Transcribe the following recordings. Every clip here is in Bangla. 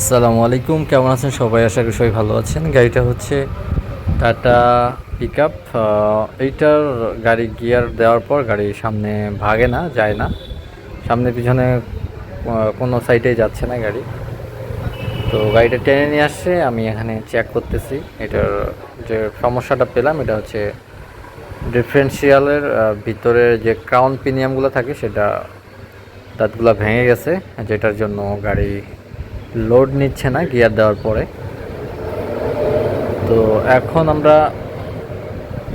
আসসালামু আলাইকুম, কেমন আছেন সবাই? আশা করি সবাই ভালো আছেন। গাড়িটা হচ্ছে টাটা পিক আপ এইটার গাড়ি গিয়ার দেওয়ার পর গাড়ি সামনে ভাগে না, যায় না। সামনে পিছনে কোনো সাইডেই যাচ্ছে না গাড়ি। তো গাড়িটা টেনে নিয়ে আসছে, আমি এখানে চেক করতেছি। এটার যে সমস্যাটা পেলাম, এটা হচ্ছে ডিফারেন্সিয়ালের ভিতরে যে ক্রাউন প্রিমিয়ামগুলো থাকে, সেটা দাঁতগুলো ভেঙে গেছে, যেটার জন্য গাড়ি লোড নিচ্ছে না গিয়ার দেওয়ার পরে। তো এখন আমরা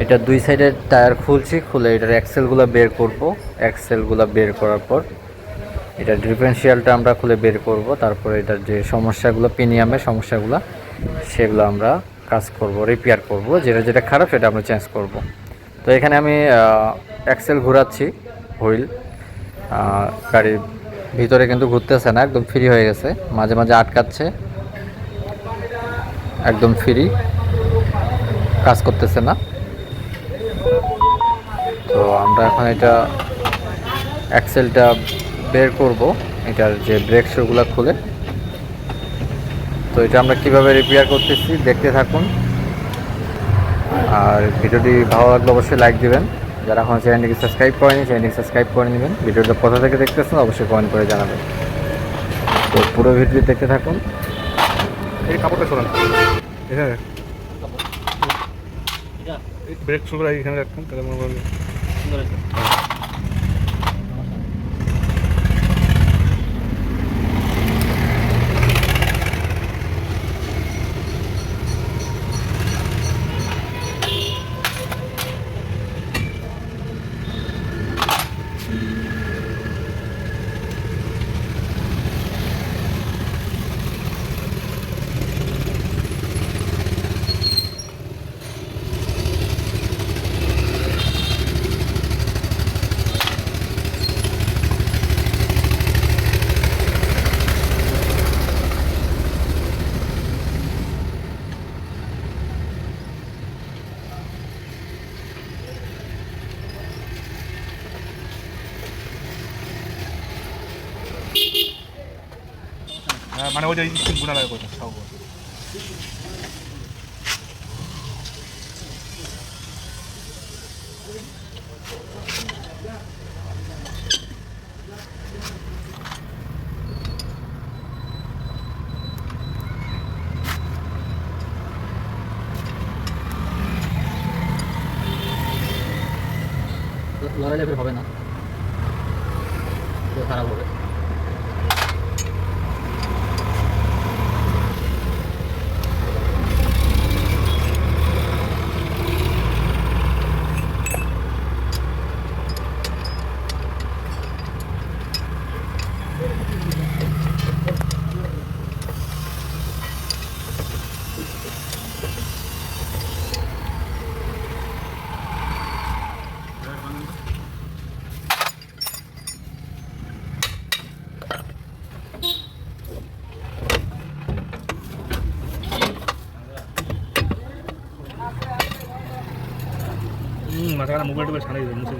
এটা দুই সাইডের টায়ার খুলছি, খুলে এটার অ্যাক্সেলগুলো বের করব। অ্যাক্সেলগুলো বের করার পর এটা ডিফারেন্সিয়ালটা আমরা খুলে বের করব। তারপরে এটার যে সমস্যাগুলো প্রিমিয়ামের সমস্যাগুলো, সেগুলো আমরা কাজ করব রিপেয়ার করব। যেটা যেটা খারাপ, সেটা আমরা চেঞ্জ করব। তো এখানে আমি অ্যাক্সেল ঘোরাচ্ছি, হুইল গাড়ির ভিতরে কিন্তু ঘুরতেছে না, একদম ফ্রি হয়ে গেছে। মাঝে মাঝে আটকাচ্ছে। একদম ফ্রি কাজ করতেছে না। তো আমরা এখন এটা অ্যাক্সেলটা বের করব, এটার যে ব্রেক শুগুলো খুলে। তো এটা আমরা কীভাবে রিপেয়ার করতেছি, দেখতে থাকুন। আর ভিডিওটি ভালো লাগলে অবশ্যই লাইক দিবেন। যারা এখন চ্যানেলটিকে সাবস্ক্রাইব করেনি চ্যানেলটিকে সাবস্ক্রাইব করে নেবেন। ভিডিওটা কোথা থেকে দেখতেছেন অবশ্যই কমেন্ট করে জানাবেন। তো পুরো ভিডিও দেখতে থাকুন। এই কাপড়টা সরান। এখানে এই ব্রেক শুরু এখানে রাখুন তাহলে মনে মানে ওই যে স্টিক গুণা লাগে কোথাও সব লড়াইলে ফের হবে না। খারাপ হবে। माझ्याकडे मोबाईल टोबाईल छान येतो मुसळ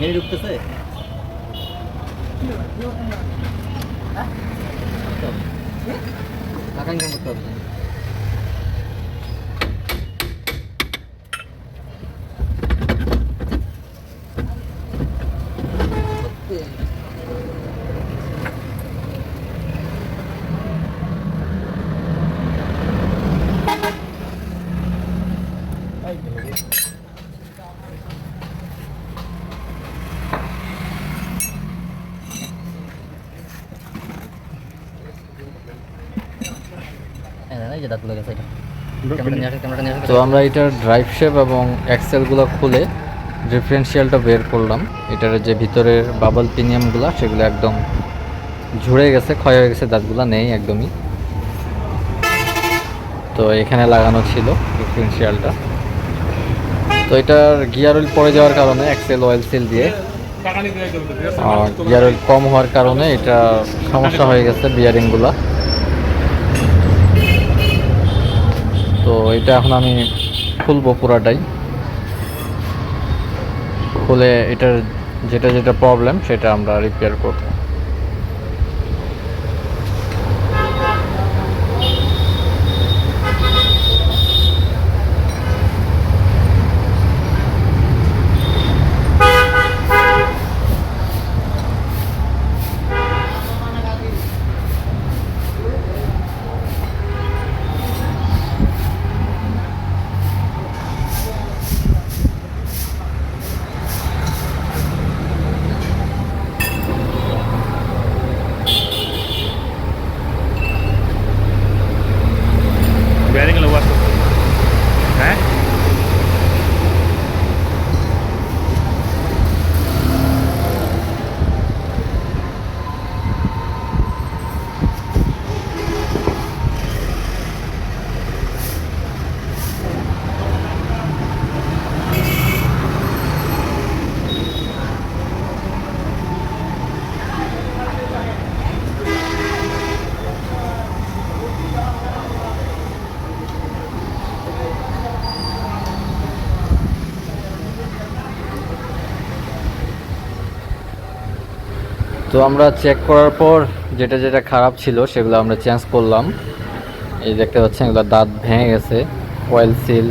मेरे रूप तो सर 아까 인간 것도 없네. করতে হবে তো আমরা এটার ড্রাইভ শেপ এবং এক্সেলগুলো খুলে ডিফারেন্সিয়ালটা বের করলাম। এটার যে ভিতরের বাবল প্রিমিয়ামগুলো সেগুলো একদম ঝুড়ে গেছে ক্ষয় হয়ে গেছে দাঁতগুলো নেই একদমই। তো এখানে লাগানো ছিল ডিফারেন্সিয়ালটা তো এটার গিয়ার অয়েল পড়ে যাওয়ার কারণে এক্সেল অয়েল সিল দিয়ে গিয়ার অয়েল কম হওয়ার কারণে এটা সমস্যা হয়ে গেছে বিয়ারিংগুলো এটা এখন আমি খুলবো পুরাটাই। খুলে এটার যেটা যেটা প্রবলেম সেটা আমরা রিপেয়ার করব। তো আমরা চেক করার পর যেটা যেটা খারাপ ছিল সেগুলো আমরা চেঞ্জ করলাম। এই দেখতে পাচ্ছেন এগুলো দাঁত ভেঙে গেছে কয়েল সিল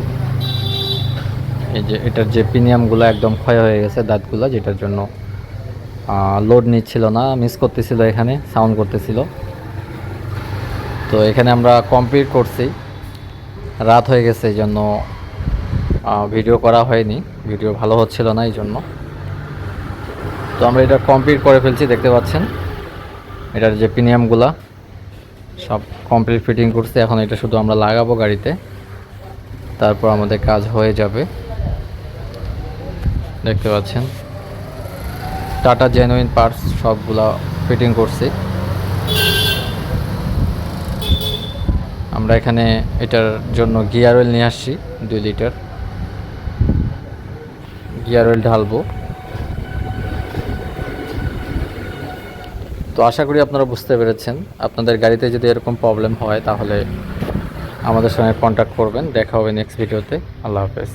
এই যে এটার যে প্রিমিয়ামগুলো একদম ক্ষয় হয়ে গেছে দাঁতগুলো, যেটার জন্য লোড নিচ্ছিল না মিস করতেছিল এখানে সাউন্ড করতেছিল। তো এখানে আমরা কমপ্লিট করছি। রাত হয়ে গেছে, এই জন্য ভিডিও করা হয়নি। ভিডিও ভালো হচ্ছিল না, এই জন্য। তো আমরা এটা কমপ্লিট করে ফেলছি, দেখতে পাচ্ছেন? এটার যে প্রিমিয়ামগুলা, সব কমপ্লিট ফিটিং করছে। এখন এটা শুধু আমরা লাগাবো গাড়িতে। তারপর আমাদের কাজ হয়ে যাবে। দেখতে পাচ্ছেন? টাটা জেনুইন পার্টস সবগুলা ফিটিং করছি। আমরা এখানে এটার জন্য গিয়ার অয়েল নিয়ে আসছি, দুই লিটার গিয়ার অয়েল ঢালবো। তো আশা করি আপনারা বুঝতে পেরেছেন। আপনাদের গাড়িতে যদি এরকম প্রবলেম হয়, তাহলে আমাদের সঙ্গে কন্ট্যাক্ট করবেন। দেখা হবে নেক্সট ভিডিওতে আল্লাহ হাফেজ।